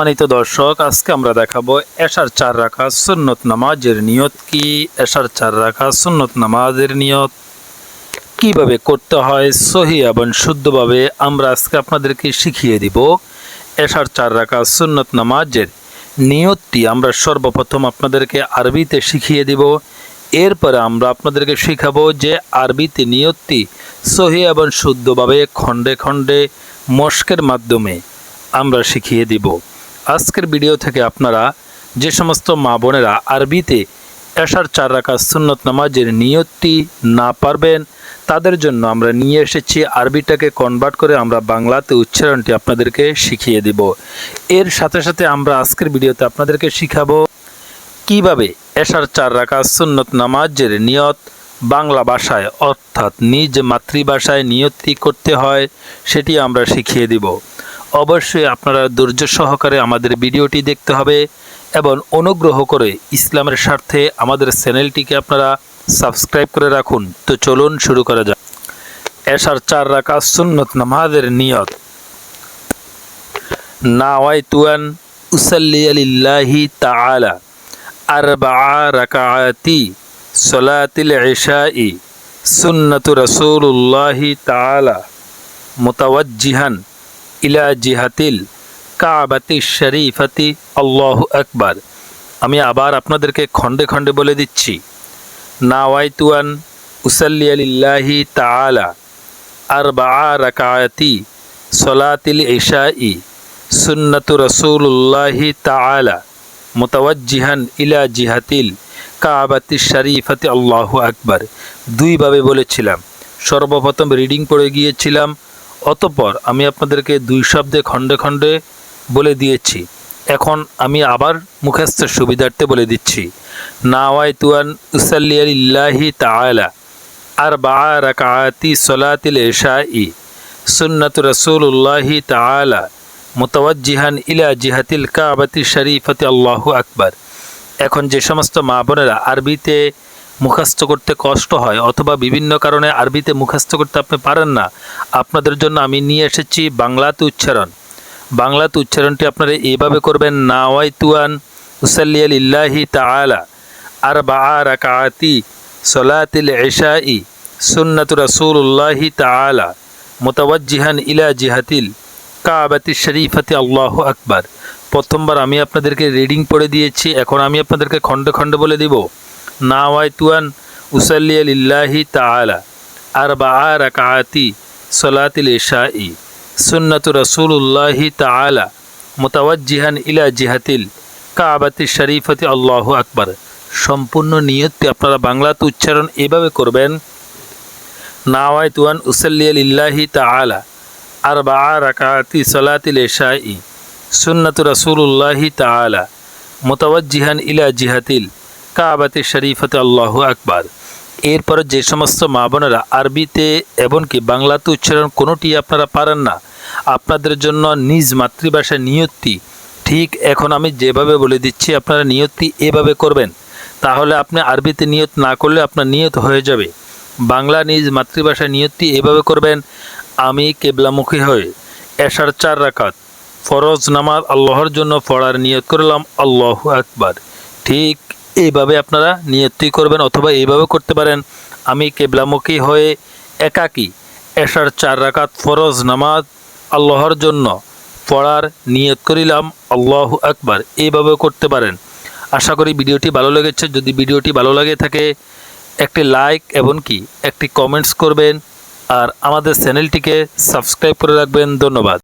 সম্মানিত দর্শক, আজকে আমরা দেখাবো এশার চার রাখা সুন্নত নামাজের নিয়ত কি? এশার চার রাখা সুন্নত নামাজের নিয়ত কীভাবে করতে হয়? সহি এবং শুদ্ধভাবে আমরা আজকে আপনাদেরকে শিখিয়ে দিব। এশার চার রাখা সুন্নত নামাজের নিয়তটি আমরা সর্বপ্রথম আপনাদেরকে আরবিতে শিখিয়ে দিব। এরপরে আমরা আপনাদেরকে শিখাবো যে আরবিতে নিয়তটি সহি এবং শুদ্ধভাবে খণ্ডে খণ্ডে মস্কের মাধ্যমে আমরা শিখিয়ে দিব। আজকের ভিডিও থেকে আপনারা যে সমস্ত মা বোনেরা আরবিতে এশার চার রাখা সুন্নত নামাজের নিয়তটি না পারবেন, তাদের জন্য আমরা নিয়ে এসেছি আরবিটাকে কনভার্ট করে আমরা বাংলাতে উচ্চারণটি আপনাদেরকে শিখিয়ে দিব। এর সাথে সাথে আমরা আজকের ভিডিওতে আপনাদেরকে শিখাবো কীভাবে এশার চার রাখা সুন্নত নামাজের নিয়ত বাংলা ভাষায় অর্থাৎ নিজ মাতৃভাষায় নিয়তটি করতে হয়, সেটি আমরা শিখিয়ে দিব। অবশ্যই আপনারা ধৈর্য সহকারে আমাদের ভিডিওটি দেখতে হবে এবং অনুগ্রহ করে ইসলামের স্বার্থে আমাদের চ্যানেলটিকে আপনারা সাবস্ক্রাইব করে রাখুন। তো চলুন শুরু করা যাক। এশার চার রাখা সুন্নত নামাজের নিয়ত। নাওয়াইতুয়ান উসাল্লি আলিল্লাহি তাআলা আরবাআ রাকাআতি সলাতিল ইশাই সুন্নাতু রাসূলুল্লাহি তাআলা মুতাওয়াজ্জিহান ইলা জিহাতিল কাবাতি শরীফাতি আল্লাহ আকবার। আমি আবার আপনাদেরকে খণ্ডে খণ্ডে বলে দিচ্ছি, নাওয়াইতুয়ান উসাল্লি আলিল্লাহি তালা তাআলা আরবাআ রাকাআতি সলাতিল ইশাই সুন্নাতু রাসূলুল্লাহি তাআলা মুতাওয়াজ্জিহান ইলা জিহাতিল কাবাতি শরীফাতি আল্লাহু আকবার। দুইভাবে বলেছিলাম। সর্বপ্রথম রিডিং পড়ে গিয়েছিলাম অতঃপর আমি আপনাদেরকে দুই শব্দে খণ্ডে খণ্ডে বলে দিয়েছি। এখন আমি আবার মুখস্থের সুবিধার্থে বলে দিচ্ছি। নাওয়াই তুয়ান উসাল্লি আলিল্লাহি তাআলা আর বা রাকাতি সলাতিল এশাই সুন্নাত রসুল্লাহি তাআলা মুতাওয়াজ্জিহান ইলা জিহাতিল কাবাতি শরীফতি আল্লাহু আকবার। এখন যে সমস্ত মা বোনেরা আরবিতে মুখস্থ করতে কষ্ট হয় অথবা বিভিন্ন কারণে আরবিতে মুখস্থ করতে আপনি পারেন না। আপনাদের জন্য আমি নিয়ে এসেছি বাংলাতে উচ্চারণ। বাংলাতে উচ্চারণটি আপনারা এইভাবে করবেন নাওয়াই তুয়ান উসাল্লি আলিল্লাহি তাআলা আর বা রাকাতি সলাতিল ইশাই সুন্নাতু রাসূলুল্লাহি তাআলা, মুতাওয়াজ্জিহান ইলা জিহাতিল কাবাতি শরীফাতি, আল্লাহ আকবার। প্রথমবার আমি আপনাদেরকে রিডিং পড়ে দিয়েছি, এখন আমি আপনাদেরকে খণ্ডে খণ্ডে বলে দিব। নাওয়াইতুয়ান উসাল্লি আলিল্লাহি তাআলা আর বা রাকাতি সলাতিল ইশাই সুন্নাতু রাসূলুল্লাহি তাআলা মুতাওয়াজ্জিহান ইলা জিহাতিল কাবাতি শরীফতি আল্লাহু আকবার। সম্পূর্ণ নিয়তটি আপনারা বাংলাতে উচ্চারণ এভাবে করবেন, নাওয়াইতুয়ান উসাল্লি আলিল্লাহি তাআলা আর বা রাকাতি সলাতিল ইশাই সুন্নাতু রাসূলুল্লাহি তাআলা মুতাওয়াজ্জিহান ইলা জিহাতিল কাবাতি শরীফতে আল্লাহু আকবার। এরপর যে সমস্ত মা বোনেরা আরবিতে এমনকি বাংলাতে উচ্চারণ কোনোটি আপনারা পারেন না, আপনাদের জন্য নিজ মাতৃভাষায় নিয়তটি ঠিক এখন আমি যেভাবে বলে দিচ্ছি আপনারা নিয়তটি এভাবে করবেন, তাহলে আপনি আরবিতে নিয়ত না করলে আপনার নিয়ত হয়ে যাবে। বাংলা নিজ মাতৃভাষায় নিয়তটি এভাবে করবেন, আমি কেবলামুখী হয়ে এশার চার রাকাত ফরজ নামাজ আল্লাহর জন্য পড়ার নিয়ত করলাম, আল্লাহ আকবার। ঠিক এইভাবে আপনারা নিয়তটি করবেন অথবা এইভাবে করতে পারেন। আমি কেবলামুখী হয়ে একাকী এশার চার রাকাত ফরজ নামাজ আল্লাহর জন্য পড়ার নিয়ত করিলাম, আল্লাহ আকবার, এইভাবে করতে পারেন। আশা করি ভিডিওটি ভালো লেগেছে। যদি ভিডিওটি ভালো লাগে থাকে, একটি লাইক এবং কি একটি কমেন্টস করবেন। আর আমাদের চ্যানেলটিকে সাবস্ক্রাইব করে রাখবেন। ধন্যবাদ।